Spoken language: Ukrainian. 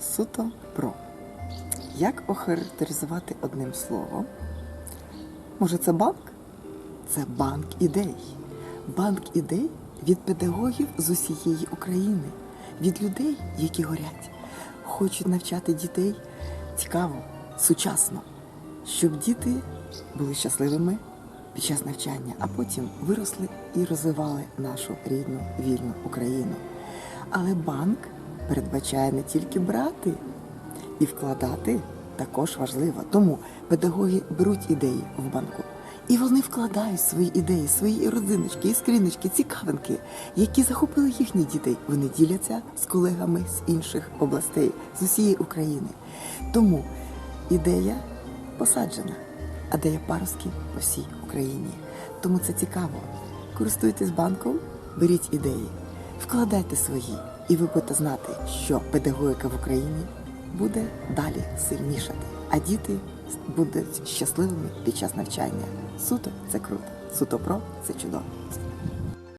суто про. Як охарактеризувати одним словом? Може, це банк? Це банк ідей. Банк ідей від педагогів з усієї України, від людей, які горять, хочуть навчати дітей цікаво, сучасно, щоб діти були щасливими під час навчання, а потім виросли і розвивали нашу рідну вільну Україну. Але банк передбачає не тільки брати і вкладати також важливо. Тому педагоги беруть ідеї в банку. І вони вкладають свої ідеї, свої родиночки, іскриночки, цікавинки, які захопили їхніх дітей. Вони діляться з колегами з інших областей, з усієї України. Тому ідея посаджена, а де є паростки по всій Україні. Тому це цікаво. Користуйтесь банком, беріть ідеї, вкладайте свої, і ви будете знати, що педагогіка в Україні буде далі сильнішати, а діти будуть щасливими під час навчання. Суто це круто, суто про це чудово.